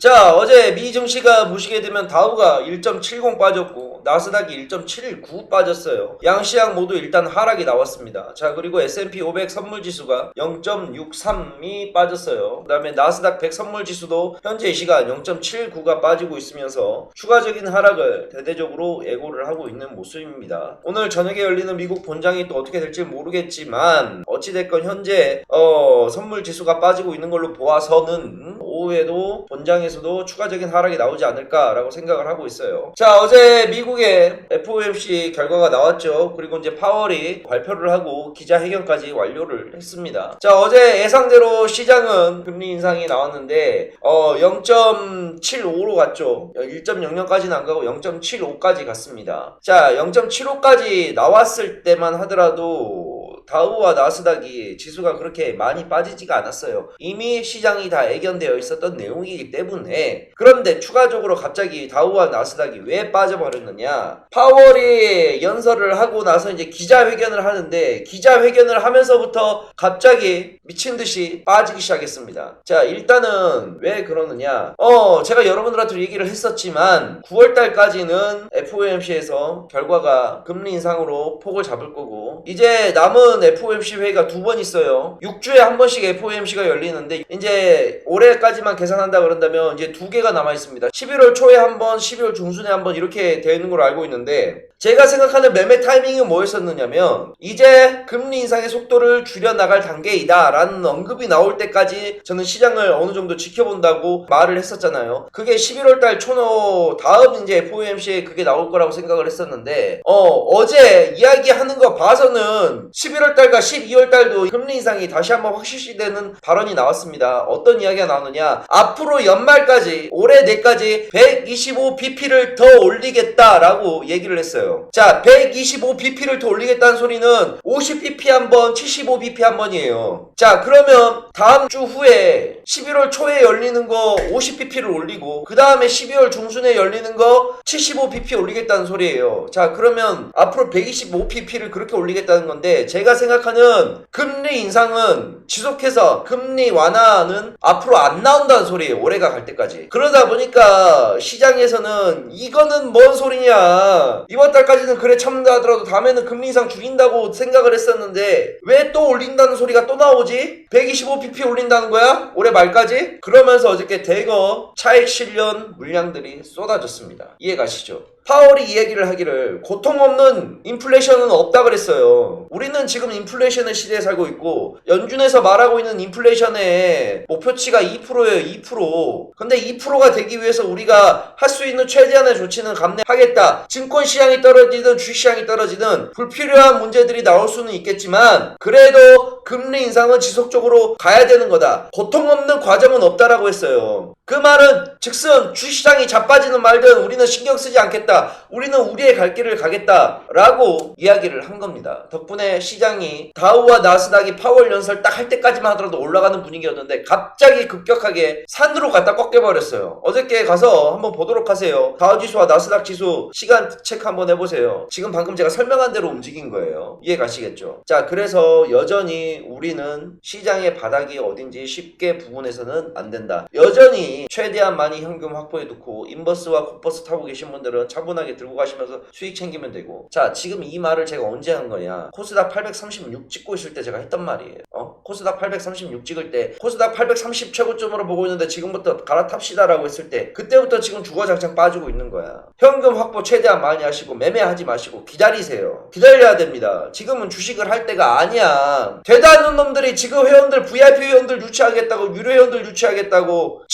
자, 어제 미 증시가 보시게 되면 다우가 1.70 빠졌고 나스닥이 1.79 빠졌어요. 양 시장 모두 일단 하락이 나왔습니다. 자, 그리고 S&P 500 선물 지수가 0.63이 빠졌어요. 그다음에 나스닥 100 선물 지수도 현재 이 시간 0.79가 빠지고 있으면서 추가적인 하락을 대대적으로 예고를 하고 있는 모습입니다. 오늘 저녁에 열리는 미국 본장이 또 어떻게 될지 모르겠지만 어찌됐건 현재 어, 선물 지수가 빠지고 있는 걸로 보아서는 오후에도 본장에서도 추가적인 하락이 나오지 않을까라고 생각을 하고 있어요. 자 어제 미국의 FOMC 결과가 나왔죠. 그리고 이제 파월이 발표를 하고 기자회견까지 완료를 했습니다. 자 어제 예상대로 시장은 금리 인상이 나왔는데 어 0.75로 갔죠. 1.00까지는 안 가고 0.75까지 갔습니다. 자 0.75까지 나왔을 때만 하더라도 다우와 나스닥이 지수가 그렇게 많이 빠지지가 않았어요. 이미 시장이 다 애견되어 있었던 내용이기 때문에 그런데 추가적으로 갑자기 다우와 나스닥이 왜 빠져버렸느냐? 파월이 연설을 하고 나서 이제 기자회견을 하는데 기자회견을 하면서부터 갑자기 미친 듯이 빠지기 시작했습니다. 자 일단은 왜 그러느냐? 어 제가 여러분들한테 얘기를 했었지만 9월 달까지는 FOMC에서 결과가 금리 인상으로 폭을 잡을 거고 이제 남은 FOMC 회의가 두 번 있어요. 6주에 한 번씩 FOMC가 열리는데 이제 올해까지만 계산한다 그런다면 이제 두 개가 남아 있습니다. 11월 초에 한 번, 12월 중순에 한 번 이렇게 되는 걸로 알고 있는데 제가 생각하는 매매 타이밍은 뭐였었느냐면 이제 금리 인상의 속도를 줄여 나갈 단계이다라는 언급이 나올 때까지 저는 시장을 어느 정도 지켜본다고 말을 했었잖아요. 그게 11월 달 초노 다음 이제 FOMC에 그게 나올 거라고 생각을 했었는데 어 어제 이야기하는 거 봐서는 11월 달과 12월 달도 금리 인상이 다시 한번 확실시 되는 발언이 나왔습니다. 어떤 이야기가 나오느냐? 앞으로 연말까지 올해 내까지 125bp를 더 올리겠다라고 얘기를 했어요. 자, 125bp를 더 올리겠다는 소리는 50bp 한 번, 75bp 한 번이에요. 자, 그러면 다음 주 후에 11월 초에 열리는 거 50bp를 올리고 그 다음에 12월 중순에 열리는 거 75bp 올리겠다는 소리예요. 자, 그러면 앞으로 125bp를 그렇게 올리겠다는 건데 제가 생각하는 금리 인상은 지속해서 금리 완화는 앞으로 안 나온다는 소리예요. 올해가 갈 때까지. 그러다 보니까 시장에서는 이거는 뭔 소리냐. 이번 달까지는 그래 참다하더라도 다음에는 금리 인상 줄인다고 생각을 했었는데 왜 또 올린다는 소리가 또 나오지? 125pp 올린다는 거야? 올해 말까지? 그러면서 어저께 대거 차익 실현 물량들이 쏟아졌습니다. 이해 가시죠? 파월이 이야기를 하기를 고통 없는 인플레이션은 없다 그랬어요. 우리는 지금 인플레이션의 시대에 살고 있고 연준에서 말하고 있는 인플레이션의 목표치가 2%예요. 2%. 근데 2%가 되기 위해서 우리가 할 수 있는 최대한의 조치는 감내하겠다. 증권 시장이 떨어지든 주식 시장이 떨어지든 불필요한 문제들이 나올 수는 있겠지만 그래도 금리 인상은 지속적으로 가야 되는 거다. 고통 없는 과정은 없다라고 했어요. 그 말은 즉슨 주시장이 자빠지는 말든 우리는 신경 쓰지 않겠다. 우리는 우리의 갈 길을 가겠다 라고 이야기를 한 겁니다. 덕분에 시장이 다우와 나스닥이 파월 연설 딱 할 때까지만 하더라도 올라가는 분위기였는데 갑자기 급격하게 산으로 갔다 꺾여버렸어요. 어저께 가서 한번 보도록 하세요. 다우 지수와 나스닥 지수 시간 체크 한번 해보세요. 지금 방금 제가 설명한 대로 움직인 거예요. 이해 가시겠죠? 자, 그래서 여전히 우리는 시장의 바닥이 어딘지 쉽게 부분에서는 안 된다. 여전히 최대한 많이 현금 확보해 두고 인버스와 곱버스 타고 계신 분들은 차분하게 들고 가시면서 수익 챙기면 되고. 자 지금 이 말을 제가 언제 한 거냐? 코스닥 836 찍고 있을 때 제가 했던 말이에요. 어? 코스닥 836 찍을 때 코스닥 830 최고점으로 보고 있는데 지금부터 갈아탑시다 라고 했을 때 그때부터 지금 주거장창 빠지고 있는 거야. 현금 확보 최대한 많이 하시고 매매하지 마시고 기다리세요. 기다려야 됩니다. 지금은 주식을 할 때가 아니야. 대단한 놈들이 지금 회원들 VIP 회원들 유치하겠다고 유료 회원들 유치하겠다고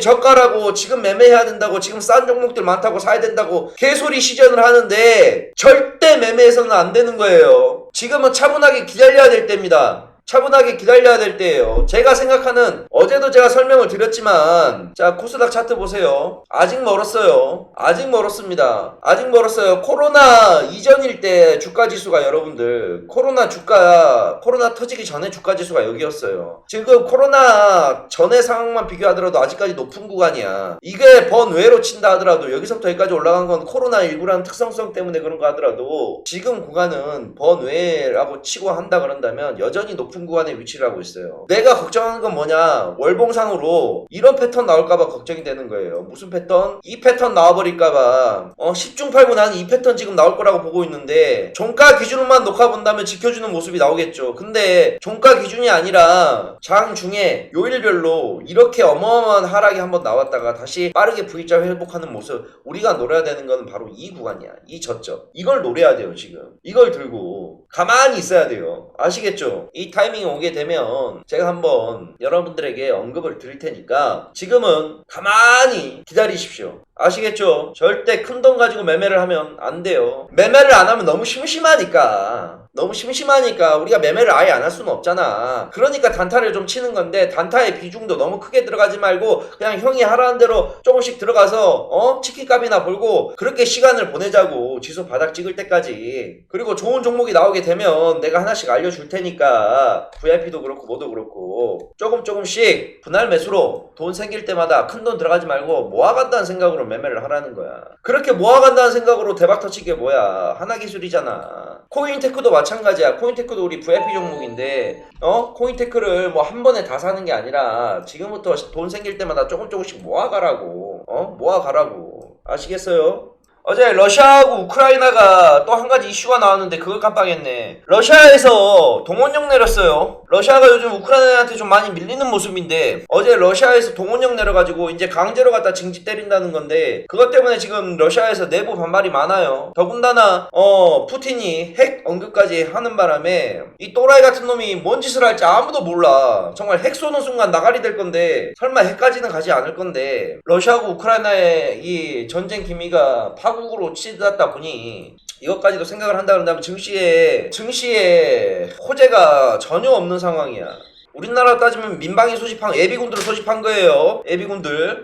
저가라고 지금 매매해야 된다고 지금 싼 종목들 많다고 사야 된다고 개소리 시전을 하는데 절대 매매해서는 안 되는 거예요. 지금은 차분하게 기다려야 될 때입니다. 차분하게 기다려야 될 때예요. 제가 생각하는 어제도 제가 설명을 드렸지만 자 코스닥 차트 보세요. 아직 멀었어요. 아직 멀었습니다. 아직 멀었어요. 코로나 이전일 때 주가 지수가 여러분들 코로나 주가 코로나 터지기 전에 주가 지수가 여기였어요. 지금 코로나 전의 상황만 비교하더라도 아직까지 높은 구간이야. 이게 번외로 친다 하더라도 여기서부터 여기까지 올라간 건 코로나 19라는 특성성 때문에 그런 거 하더라도 지금 구간은 번외라고 치고 한다 그런다면 여전히 높은 구간에 위치를 하고 있어요. 내가 걱정하는 건 뭐냐? 월봉상으로 이런 패턴 나올까봐 걱정이 되는 거예요. 무슨 패턴? 이 패턴 나와버릴까봐. 어, 10중 8구 나는 이 패턴 지금 나올 거라고 보고 있는데, 종가 기준으로만 녹화 본다면 지켜주는 모습이 나오겠죠. 근데, 종가 기준이 아니라, 장 중에 요일별로 이렇게 어마어마한 하락이 한번 나왔다가 다시 빠르게 V자 회복하는 모습, 우리가 노려야 되는 건 바로 이 구간이야. 이 저점. 이걸 노려야 돼요, 지금. 이걸 들고, 가만히 있어야 돼요. 아시겠죠? 이 타 이밍이 오게 되면, 제가 한번 여러분들에게 언급을 드릴 테니까, 지금은 가만히 기다리십시오. 아시겠죠? 절대 큰 돈 가지고 매매를 하면 안 돼요. 매매를 안 하면 너무 심심하니까. 너무 심심하니까 우리가 매매를 아예 안 할 수는 없잖아. 그러니까 단타를 좀 치는 건데 단타의 비중도 너무 크게 들어가지 말고 그냥 형이 하라는 대로 조금씩 들어가서 어 치킨값이나 벌고 그렇게 시간을 보내자고 지수 바닥 찍을 때까지. 그리고 좋은 종목이 나오게 되면 내가 하나씩 알려줄 테니까 VIP도 그렇고 뭐도 그렇고 조금 조금씩 분할 매수로 돈 생길 때마다 큰 돈 들어가지 말고 모아간다는 생각으로 매매를 하라는 거야. 그렇게 모아간다는 생각으로 대박 터치게 뭐야? 하나 기술이잖아. 코인 테크도 마찬가지 야. 코인테크도 우리 VIP 종목인데, 어? 코인테크를 뭐 한 번에 다 사는 게 아니라 지금부터 돈 생길 때마다 조금 조금씩 모아가라고. 어? 모아가라고. 아시겠어요? 어제 러시아하고 우크라이나가 또 한 가지 이슈가 나왔는데 그걸 깜빡했네. 러시아에서 동원령 내렸어요. 러시아가 요즘 우크라이나한테 좀 많이 밀리는 모습인데 어제 러시아에서 동원령 내려가지고 이제 강제로 갖다 징집 때린다는 건데 그것 때문에 지금 러시아에서 내부 반발이 많아요. 더군다나 어 푸틴이 핵 언급까지 하는 바람에 이 또라이 같은 놈이 뭔 짓을 할지 아무도 몰라. 정말 핵 쏘는 순간 나가리 될 건데 설마 핵까지는 가지 않을 건데 러시아하고 우크라이나의 이 전쟁 기미가 파 국으로 치닫다 보니 이것까지도 생각을 한다 그런다면 증시에 증시에 호재가 전혀 없는 상황이야. 우리나라 따지면 민방위 소집한 예비군들을 소집한 거예요. 예비군들.